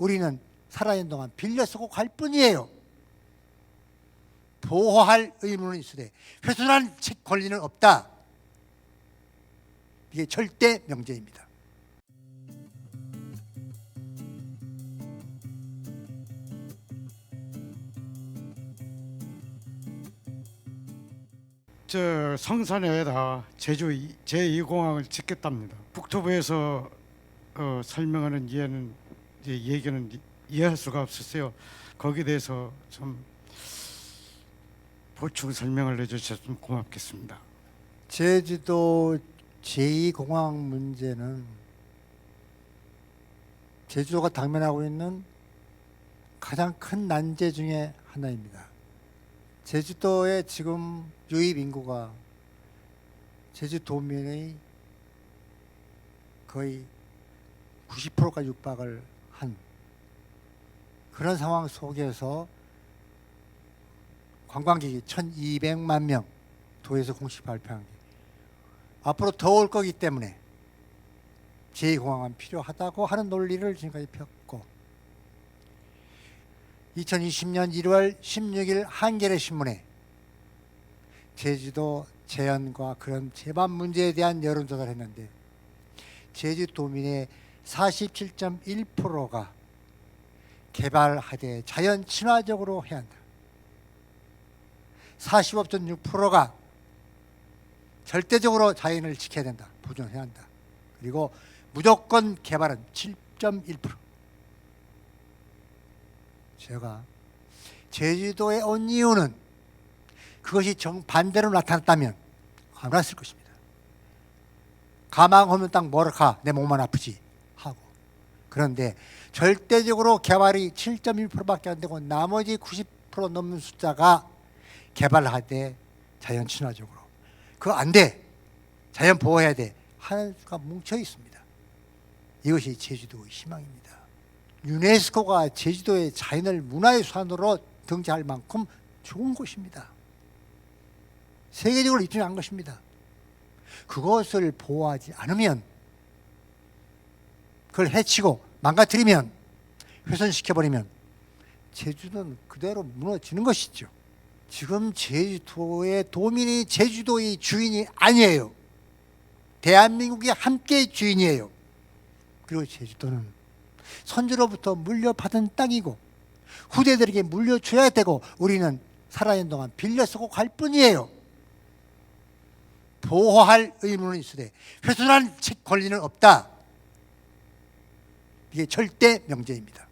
우리는 살아있는 동안 빌려 쓰고 갈 뿐이에요. 보호할 의무는 있으되 훼손할 책 권리는 없다. 이게 절대 명제입니다. 저 성산에다 제주 제2공항을 짓겠답니다. 국토부에서 어, 설명하는 이해는 얘기는 이- 이해할 수가 없었어요. 거기에 대해서 좀 보충 설명을 해주셨으면 고맙겠습니다. 제주도 제2공항 문제는 제주도가 당면하고 있는 가장 큰 난제 중에 하나입니다. 제주도의 지금 유입 인구가 제주도민의 거의 90%까지 육박을 한 그런 상황 속에서 관광객이 1,200만 명 도에서 공식 발표한 게 앞으로 더 올 거기 때문에 제2공항은 필요하다고 하는 논리를 지금까지 폈고 2020년 1월 16일 한겨레 신문에 제주도 재현과 그런 재반 문제에 대한 여론조사를 했는데 제주도민의 47.1%가 개발하되 자연 친화적으로 해야 한다. 45.6%가 절대적으로 자연을 지켜야 된다. 보존해야 한다. 그리고 무조건 개발은 7.1%. 제가 제주도에 온 이유는 그것이 정반대로 나타났다면 안 왔을 것입니다. 가망 없는 땅 뭐라 가? 내 몸만 아프지. 그런데 절대적으로 개발이 7.1%밖에 안 되고 나머지 90% 넘는 숫자가 개발하되 자연 친화적으로 그거 안 돼. 자연 보호해야 돼. 하나가 뭉쳐 있습니다. 이것이 제주도의 희망입니다. 유네스코가 제주도의 자연을 문화의 수단으로 등재할 만큼 좋은 곳입니다. 세계적으로 입증한 것입니다. 그것을 보호하지 않으면 그걸 해치고 망가뜨리면 훼손시켜버리면 제주도는 그대로 무너지는 것이죠. 지금 제주도의 도민이 제주도의 주인이 아니에요. 대한민국이 함께 주인이에요. 그리고 제주도는 선조로부터 물려받은 땅이고 후대들에게 물려줘야 되고 우리는 살아있는 동안 빌려 쓰고 갈 뿐이에요. 보호할 의무는 있으되 훼손할 책 권리는 없다. 이게 절대 명제입니다.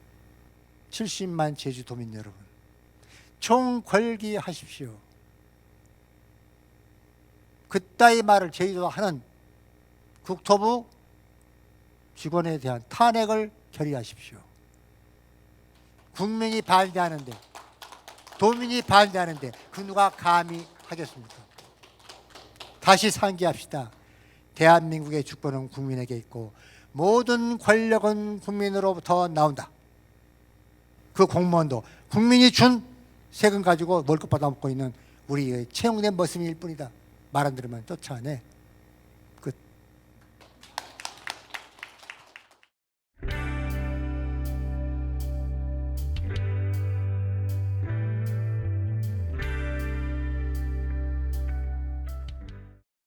70만 제주도민 여러분, 총궐기하십시오. 그따위 말을 제주도 하는 국토부 직원에 대한 탄핵을 결의하십시오. 국민이 반대하는데, 도민이 반대하는데 그 누가 감히 하겠습니까? 다시 상기합시다. 대한민국의 주권은 국민에게 있고 모든 권력은 국민으로부터 나온다. 그 공무원도 국민이 준 세금 가지고 월급 받아먹고 있는 우리의 채용된 머슴일 뿐이다. 말 안 들으면 쫓아내.